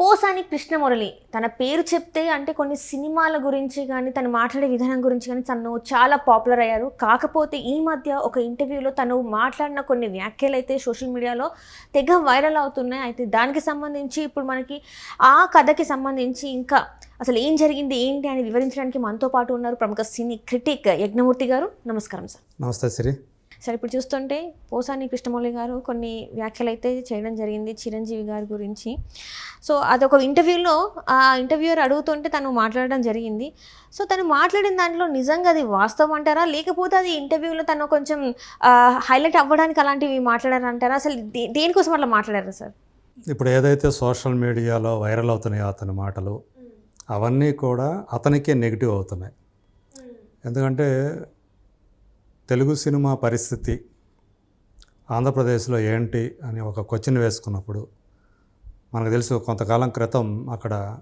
పోసాని కృష్ణమురళి. తన పేరు చెప్తే అంటే కొన్ని సినిమాల గురించి కానీ తను మాట్లాడే విధానం గురించి కానీ తను చాలా పాపులర్ అయ్యారు. కాకపోతే ఈ మధ్య ఒక ఇంటర్వ్యూలో తను మాట్లాడిన కొన్ని వ్యాఖ్యలు అయితే సోషల్ మీడియాలో తెగ వైరల్ అవుతున్నాయి. అయితే దానికి సంబంధించి ఇప్పుడు మనకి ఆ కథకి సంబంధించి ఇంకా అసలు ఏం జరిగింది ఏంటి అని వివరించడానికి మనతో పాటు ఉన్నారు ప్రముఖ సినీ క్రిటిక్ యజ్ఞమూర్తి గారు. నమస్కారం సార్. నమస్తే సిరి. సరే ఇప్పుడు చూస్తుంటే పోసాని కృష్ణమౌళి గారు కొన్ని వ్యాఖ్యలు అయితే చేయడం జరిగింది చిరంజీవి గారి గురించి. సో అదొక ఇంటర్వ్యూలో ఆ ఇంటర్వ్యూయర్ అడుగుతుంటే తను మాట్లాడడం జరిగింది. సో తను మాట్లాడిన దాంట్లో నిజంగా అది వాస్తవం అంటారా? లేకపోతే అది ఇంటర్వ్యూలో తను కొంచెం హైలైట్ అవ్వడానికి అలాంటివి మాట్లాడారంటారా అసలు దేనికోసం అట్లా మాట్లాడారు సార్? ఇప్పుడు ఏదైతే సోషల్ మీడియాలో వైరల్ అవుతున్నాయో అతని మాటలు అవన్నీ కూడా అతనికే నెగిటివ్ అవుతున్నాయి. ఎందుకంటే తెలుగు సినిమా పరిస్థితి ఆంధ్రప్రదేశ్లో ఏంటి అని ఒక క్వశ్చన్ వేసుకున్నప్పుడు మనకు తెలుసు కొంతకాలం క్రితం అక్కడ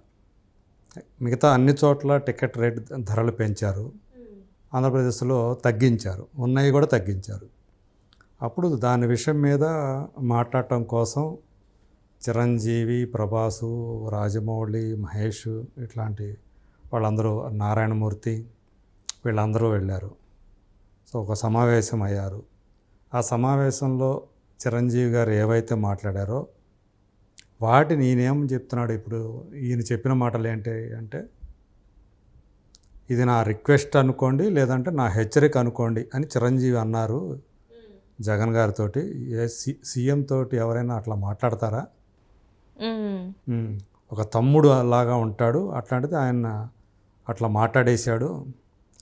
మిగతా అన్ని చోట్ల టికెట్ రేట్ ధరలు పెంచారు. ఆంధ్రప్రదేశ్లో తగ్గించారు. ఉన్నాయి కూడా తగ్గించారు. అప్పుడు దాని విషయం మీద మాట్లాడటం కోసం చిరంజీవి ప్రభాసు రాజమౌళి మహేష్ ఇట్లాంటి వాళ్ళందరూ నారాయణమూర్తి వీళ్ళందరూ వెళ్ళారు. సో ఒక సమావేశం అయ్యారు ఆ సమావేశంలో చిరంజీవి గారు ఏవైతే మాట్లాడారో వాటిని ఈయనేం చెప్తున్నాడు ఇప్పుడు ఈయన చెప్పిన మాటలు ఏంటి అంటే ఇది నా రిక్వెస్ట్ అనుకోండి లేదంటే నా హెచ్చరిక అనుకోండి అని చిరంజీవి అన్నారు జగన్ గారితోటి. ఏ సి సీఎం తోటి ఎవరైనా అట్లా మాట్లాడతారా? ఒక తమ్ముడు లాగా ఉంటాడు అట్లాంటిది ఆయన అట్లా మాట్లాడేశాడు.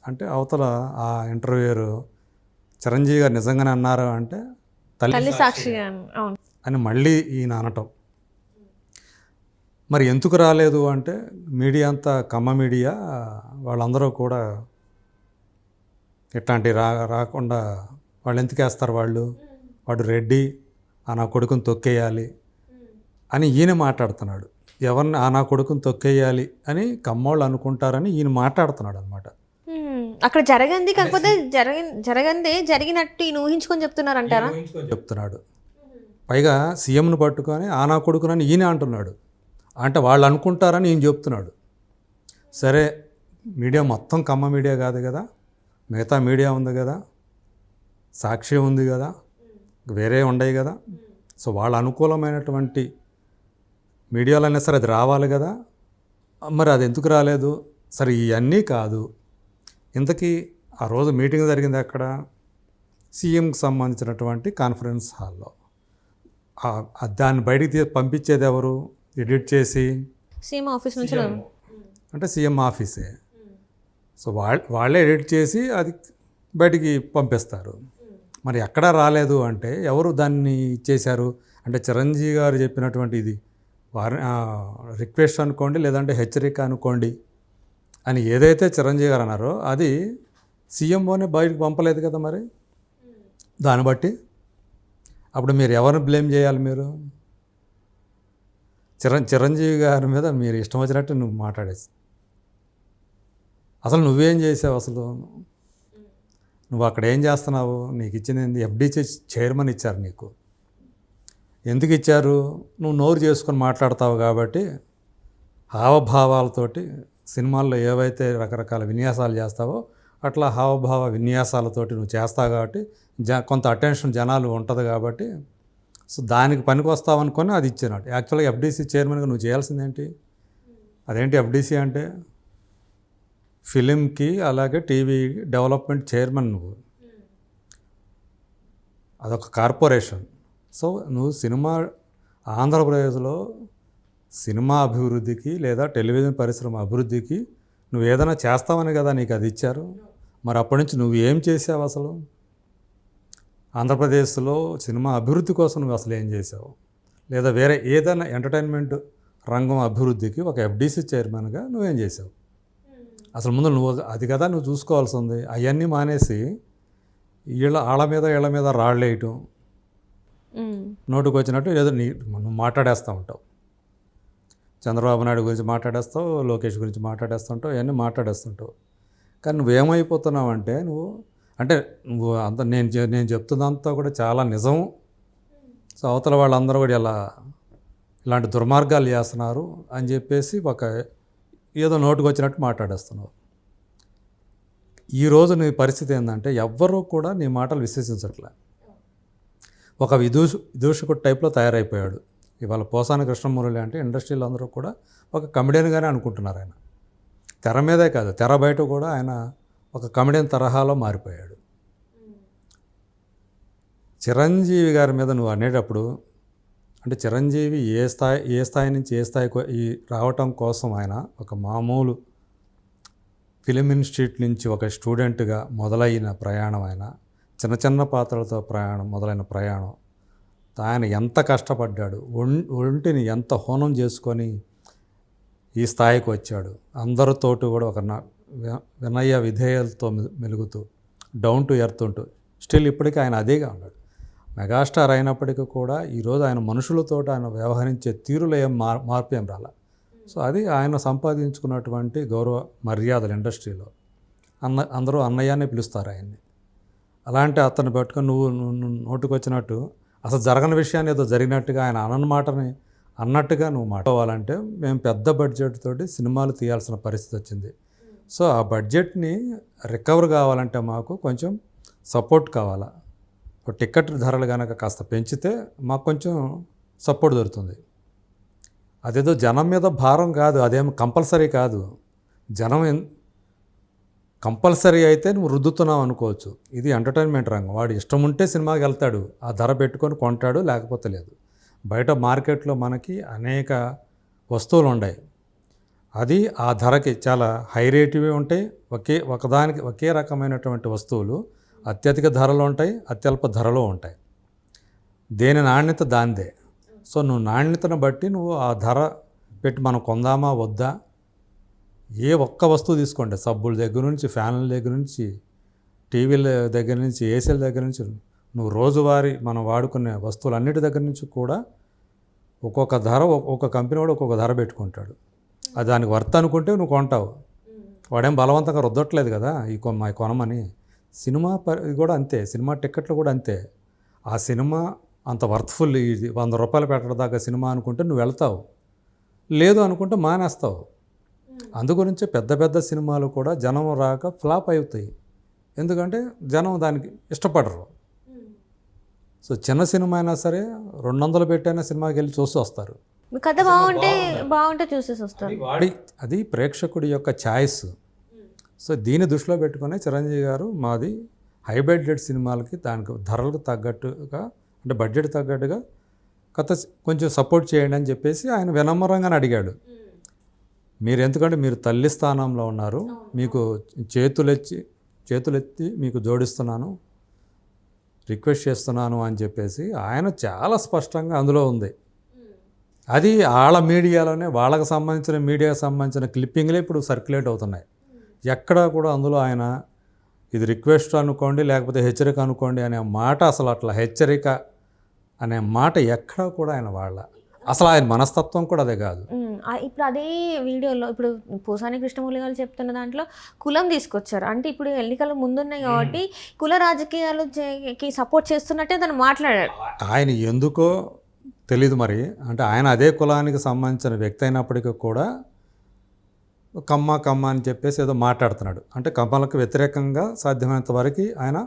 అంటే అవతల ఆ ఇంటర్వ్యూయర్ చిరంజీవి గారు నిజంగానే అన్నారు అంటే తల్లి అవును. అని మళ్ళీ ఈయన అనటం. మరి ఎందుకు రాలేదు అంటే మీడియా అంతా కమ్మ మీడియా వాళ్ళందరూ కూడా ఇట్లాంటి రా రాకుండా వాళ్ళు ఎందుకు వేస్తారు వాళ్ళు? వాడు రెడ్డి ఆ నా కొడుకుని తొక్కేయాలి అని ఈయన మాట్లాడుతున్నాడు. ఎవరిని ఆ నా కొడుకుని తొక్కేయాలి అని కమ్మోళ్ళు అనుకుంటారని ఈయన మాట్లాడుతున్నాడు అనమాట. అక్కడ జరగంది కాకపోతే జరగ జరగందే జరిగినట్టు ఈయన ఊహించుకొని చెప్తున్నారంటారా? చెప్తున్నాడు. పైగా సీఎంను పట్టుకొని ఆ నా కొడుకునని ఈయన అంటున్నాడు. అంటే వాళ్ళు అనుకుంటారని ఈయన చెప్తున్నాడు. సరే మీడియా మొత్తం కమ్మ మీడియా కాదు కదా మిగతా మీడియా ఉంది కదా సాక్షి ఉంది కదా వేరే ఉండయి కదా. సో వాళ్ళ అనుకూలమైనటువంటి మీడియాలైనా సరే అది రావాలి కదా. మరి అది ఎందుకు రాలేదు? సరే ఇవన్నీ కాదు. ఇంతకీ ఆ రోజు మీటింగ్ జరిగింది ఎక్కడ? సీఎంకి సంబంధించినటువంటి కాన్ఫరెన్స్ హాల్లో. దాన్ని బయటికి తీ- పంపించేది ఎవరు? ఎడిట్ చేసి? సీఎం ఆఫీస్ నుంచి అంటే సీఎం ఆఫీసే. సో వాళ్ళ వాళ్ళే ఎడిట్ చేసి అది బయటికి పంపిస్తారు. మరి ఎక్కడా రాలేదు అంటే ఎవరు దాన్ని చేశారు? అంటే చిరంజీవి గారు చెప్పినటువంటి ఇది. వారి రిక్వెస్ట్ అనుకోండి లేదంటే హెచ్చరిక అనుకోండి. అని ఏదైతే చిరంజీవి గారు అన్నారో అది సీఎంఓనే బయటకు పంపలేదు కదా మరి? దాన్ని బట్టి? అప్పుడు మీరు ఎవరిని బ్లేమ్ చేయాలి మీరు? చిరం చిరంజీవి గారి మీద మీరు ఇష్టం వచ్చినట్టు నువ్వు మాట్లాడేసి. అసలు నువ్వేం చేసావు అసలు? నువ్వు అక్కడ ఏం చేస్తున్నావు? నీకు ఇచ్చింది ఎఫ్డీసీ చైర్మన్ ఇచ్చారు నీకు. ఎందుకు ఇచ్చారు? నువ్వు నోరు చేసుకొని మాట్లాడతావు కాబట్టి హావభావాలతోటి సినిమాల్లో ఏవైతే రకరకాల విన్యాసాలు చేస్తావో అట్లా హావభావ విన్యాసాలతోటి నువ్వు చేస్తావు కాబట్టి జ కొంత అటెన్షన్ జనాలు ఉంటుంది కాబట్టి సో దానికి పనికి వస్తావు అనుకొని అది ఇచ్చినట్టు యాక్చువల్గా ఎఫ్డీసీ చైర్మన్గా నువ్వు చేయాల్సిందేంటి? అదేంటి ఎఫ్డీసీ అంటే? ఫిలింకి అలాగే టీవీ డెవలప్మెంట్ చైర్మన్ నువ్వు. అదొక కార్పొరేషన్. సో నువ్వు సినిమా ఆంధ్రప్రదేశ్లో సినిమా అభివృద్ధికి లేదా టెలివిజన్ పరిశ్రమ అభివృద్ధికి నువ్వు ఏదైనా చేస్తావని కదా నీకు అది ఇచ్చారు? మరి అప్పటి నుంచి నువ్వు ఏం చేసావు అసలు? ఆంధ్రప్రదేశ్లో సినిమా అభివృద్ధి కోసం నువ్వు అసలు ఏం చేసావు లేదా వేరే ఏదైనా ఎంటర్టైన్మెంట్ రంగం అభివృద్ధికి ఒక ఎఫ్డీసీ చైర్మన్గా నువ్వేం చేసావు అసలు ముందు నువ్వు అది కదా నువ్వు చూసుకోవాల్సి ఉంది. అవన్నీ మానేసి వీళ్ళ ఆళ్ళ మీద వీళ్ళ మీద రాళ్ళేయటం. నోటుకు వచ్చినట్టు ఏదో నీ నువ్వు మాట్లాడేస్తూ ఉంటావు. చంద్రబాబు నాయుడు గురించి మాట్లాడేస్తావు లోకేష్ గురించి మాట్లాడేస్తుంటావు ఇవన్నీ మాట్లాడేస్తుంటావు. కానీ నువ్వేమైపోతున్నావు అంటే నువ్వు అంటే నువ్వు అంత నేను నేను చెప్తున్నంతా కూడా చాలా నిజం. సో అవతల వాళ్ళందరూ కూడా ఇలా ఇలాంటి దుర్మార్గాలు చేస్తున్నారు అని చెప్పేసి ఒక ఏదో నోటుకు వచ్చినట్టు మాట్లాడేస్తున్నావు. ఈరోజు నీ పరిస్థితి ఏంటంటే ఎవ్వరూ కూడా నీ మాటలు విశ్వసించట్లే. ఒక విదూష విదూషకుడు టైప్లో తయారైపోయాడు. ఇవాళ పోసాన కృష్ణమురళి అంటే ఇండస్ట్రీలో అందరూ కూడా ఒక కమెడియన్గానే అనుకుంటున్నారు ఆయన. తెర మీదే కాదు తెర బయట కూడా ఆయన ఒక కమెడియన్ తరహాలో మారిపోయాడు. చిరంజీవి గారి మీద నువ్వు అనేటప్పుడు అంటే చిరంజీవి ఏ స్థాయి ఏ స్థాయి నుంచి ఏ స్థాయికి ఈ రావటం కోసం ఆయన ఒక మామూలు ఫిలిం ఇన్స్టిట్యూట్ నుంచి ఒక స్టూడెంట్గా మొదలైన ప్రయాణం ఆయన చిన్న చిన్న పాత్రలతో ప్రయాణం మొదలైన ప్రయాణం ఆయన ఎంత కష్టపడ్డాడు ఒం- ఒంటిని ఎంత హోనం చేసుకొని ఈ స్థాయికి వచ్చాడు. అందరితోటి కూడా ఒక న- వినయ విధేయాలతో మెలుగుతూ డౌన్ టు ఎర్త్ ఉంటూ స్టిల్ ఇప్పటికీ ఆయన అదేగా ఉన్నాడు. మెగాస్టార్ అయినప్పటికీ కూడా ఈరోజు ఆయన మనుషులతో ఆయన వ్యవహరించే తీరులో ఏం మార్ మార్పు ఏం రాల. సో అది ఆయన సంపాదించుకున్నటువంటి గౌరవ మర్యాదలు ఇండస్ట్రీలో. అన్న అందరూ అన్నయ్యనే పిలుస్తారు ఆయన్ని. అలాంటి అతన్ని పట్టుకొని నువ్వు నువ్వు నోటుకొచ్చినట్టు అసలు జరగని విషయాన్ని ఏదో జరిగినట్టుగా ఆయన అనని మాటని అన్నట్టుగా నువ్వు మాట్లాడాలంటే మేము పెద్ద బడ్జెట్ తోటి సినిమాలు తీయాల్సిన పరిస్థితి వచ్చింది. సో ఆ బడ్జెట్ని రికవర్ కావాలంటే మాకు కొంచెం సపోర్ట్ కావాలా? టికెట్ ధరలు కనుక కాస్త పెంచితే మాకు కొంచెం సపోర్ట్ దొరుకుతుంది. అదేదో జనం మీద భారం కాదు అదేం కంపల్సరీ కాదు. జనం కంపల్సరీ అయితే నువ్వు రుద్దుతున్నావు అనుకోవచ్చు. ఇది ఎంటర్టైన్మెంట్ రంగం. వాడు ఇష్టం ఉంటే సినిమాకి వెళ్తాడు. ఆ ధర పెట్టుకొని కొంటాడు లేకపోతే లేదు. బయట మార్కెట్లో మనకి అనేక వస్తువులు ఉన్నాయి. అది ఆ ధరకి చాలా హై రేటువి ఉంటాయి. ఒకే ఒకదానికి ఒకే రకమైనటువంటి వస్తువులు అత్యధిక ధరలు ఉంటాయి అత్యల్ప ధరలు ఉంటాయి. దేని నాణ్యత దాందే సో నువ్వు నాణ్యతను బట్టి నువ్వు ఆ ధర పెట్టి మనం కొందామా వద్దా? ఏ ఒక్క వస్తువు తీసుకోండి. సబ్బుల దగ్గర నుంచి ఫ్యాన్ల దగ్గర నుంచి టీవీల దగ్గర నుంచి ఏసీల దగ్గర నుంచి. నువ్వు రోజువారీ మనం వాడుకునే వస్తువులన్నిటి దగ్గర నుంచి కూడా ఒక్కొక్క ధర ఒక్కొక్క కంపెనీ వాడు ఒక్కొక్క ధర పెట్టుకుంటాడు. అది దానికి వర్త్ అనుకుంటే నువ్వు కొంటావు. వాడేం బలవంతంగా రుద్దట్లేదు కదా ఈ కొ మా కొనమని. సినిమా ప కూడా అంతే. సినిమా టిక్కెట్లు కూడా అంతే. ఆ సినిమా అంత వర్త్ఫుల్ ఇది. వంద రూపాయలు పెట్టడం దాకా సినిమా అనుకుంటే నువ్వు వెళ్తావు. లేదు అనుకుంటే మానేస్తావు. అందుగురించి పెద్ద పెద్ద సినిమాలు కూడా జనం రాక ఫ్లాప్ అవుతాయి ఎందుకంటే జనం దానికి ఇష్టపడరు. సో చిన్న సినిమా అయినా సరే రెండు వందలు పెట్టైనా సినిమాకి వెళ్ళి చూసి వస్తారు. కథ బాగుంటే బాగుంటే చూసేసి వస్తారు. వాడి అది ప్రేక్షకుడి యొక్క ఛాయిస్. సో దీన్ని దృష్టిలో పెట్టుకునే చిరంజీవి గారు మాది హై బడ్జెట్ సినిమాలకి దానికి ధరలకు తగ్గట్టుగా అంటే బడ్జెట్ తగ్గట్టుగా కథ కొంచెం సపోర్ట్ చేయండి అని చెప్పేసి ఆయన వినమ్రంగానే అడిగాడు. మీరు ఎందుకంటే మీరు తల్లి స్థానంలో ఉన్నారు. మీకు చేతులెచ్చి చేతులెత్తి మీకు జోడిస్తున్నాను రిక్వెస్ట్ చేస్తున్నాను అని చెప్పేసి ఆయన చాలా స్పష్టంగా అందులో ఉంది. అది వాళ్ళ మీడియాలోనే వాళ్ళకి సంబంధించిన మీడియాకి సంబంధించిన క్లిప్పింగ్లే ఇప్పుడు సర్క్యులేట్ అవుతున్నాయి. ఎక్కడా కూడా అందులో ఆయన ఇది రిక్వెస్ట్ అనుకోండి లేకపోతే హెచ్చరిక అనుకోండి అనే మాట అసలు అట్లా హెచ్చరిక అనే మాట ఎక్కడా కూడా ఆయన వాళ్ళ అసలు ఆయన మనస్తత్వం కూడా అదే కాదు. ఇప్పుడు అదే వీడియోలో ఇప్పుడు పూసాని కృష్ణమూర్తి గారు చెప్తున్న దాంట్లో కులం తీసుకొచ్చారు. అంటే ఇప్పుడు ఎన్నికలు ముందున్నాయి కాబట్టి కుల రాజకీయాలు సపోర్ట్ చేస్తున్నట్టే తను మాట్లాడాడు. ఆయన ఎందుకో తెలీదు మరి. అంటే ఆయన అదే కులానికి సంబంధించిన వ్యక్తి అయినప్పటికీ కూడా కమ్మ కమ్మ అని చెప్పేసి ఏదో మాట్లాడుతున్నాడు. అంటే కమ్మలకు వ్యతిరేకంగా సాధ్యమైనంత వరకు ఆయన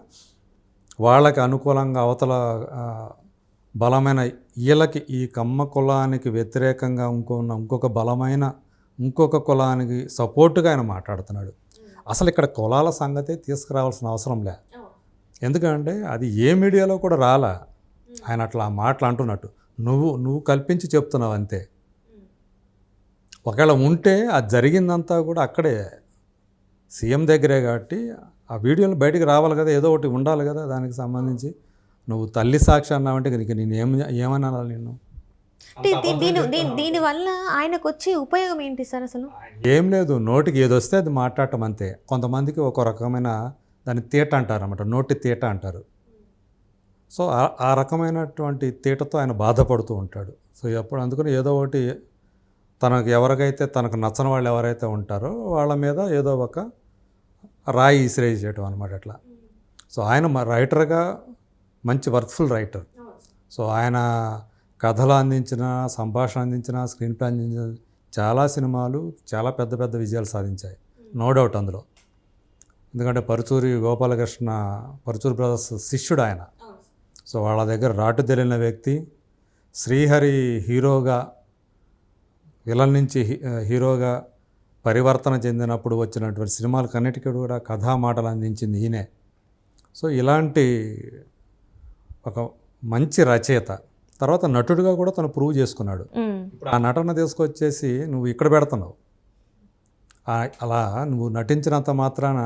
వాళ్ళకి అనుకూలంగా అవతల బలమైన వీళ్ళకి ఈ కమ్మ కులానికి వ్యతిరేకంగా ఇంకో ఇంకొక బలమైన ఇంకొక కులానికి సపోర్టుగా ఆయన మాట్లాడుతున్నాడు. అసలు ఇక్కడ కులాల సంగతే తీసుకురావాల్సిన అవసరం లే. ఎందుకంటే అది ఏ మీడియాలో కూడా రాలా. ఆయన అట్లా ఆ మాటలు అంటున్నట్టు. నువ్వు నువ్వు కల్పించి చెప్తున్నావు అంతే. ఒకవేళ ఉంటే అది జరిగిందంతా కూడా అక్కడే. సీఎం దగ్గరే కాబట్టి ఆ వీడియోలు బయటికి రావాలి కదా ఏదో ఒకటి ఉండాలి కదా దానికి సంబంధించి. నువ్వు తల్లి సాక్షి అన్నావంటే నీకు నేను ఏం ఏమని అనాలి నిన్ను? అంటే దీ- దీని దీని దీనివల్ల ఆయనకు వచ్చే ఉపయోగం ఏంటి సార్ అసలు? ఏం లేదు నోటికి ఏది వస్తే అది మాట్లాడటం అంతే. కొంతమందికి ఒక రకమైన దాన్ని తీట అంటారు అన్నమాట నోటి తీట అంటారు. సో ఆ- రకమైనటువంటి తీటతో ఆయన బాధపడుతూ ఉంటాడు. సో ఎప్పుడు అందుకని ఏదో ఒకటి తనకు ఎవరికైతే తనకు నచ్చని వాళ్ళు ఎవరైతే ఉంటారో వాళ్ళ మీద ఏదో ఒక రాయి ఇసిరేజ్ చేయటం అనమాట అట్లా. సో ఆయన మ- రైటర్గా మంచి వర్త్ఫుల్ రైటర్. సో ఆయన కథలు అందించిన సంభాషణ అందించిన స్క్రీన్ ప్లే అందించిన చాలా సినిమాలు చాలా పెద్ద పెద్ద విజయాలు సాధించాయి. నో డౌట్ అందులో. ఎందుకంటే పరుచూరి గోపాలకృష్ణ పరుచూరి బ్రదర్స్ శిష్యుడు ఆయన. సో వాళ్ళ దగ్గర రాటు తెలియని వ్యక్తి శ్రీహరి హీరోగా విలన్ నుంచి హీ- హీరోగా పరివర్తన చెందినప్పుడు వచ్చినటువంటి సినిమాలకు అన్నిటికీ కూడా కథా మాటలు అందించింది ఈయనే. సో ఇలాంటి ఒక మంచి రచయిత తర్వాత నటుడిగా కూడా తను ప్రూవ్ చేసుకున్నాడు. ఇప్పుడు ఆ నటన తీసుకొచ్చేసి నువ్వు ఇక్కడ పెడుతున్నావు అలా నువ్వు నటించినంత మాత్రాన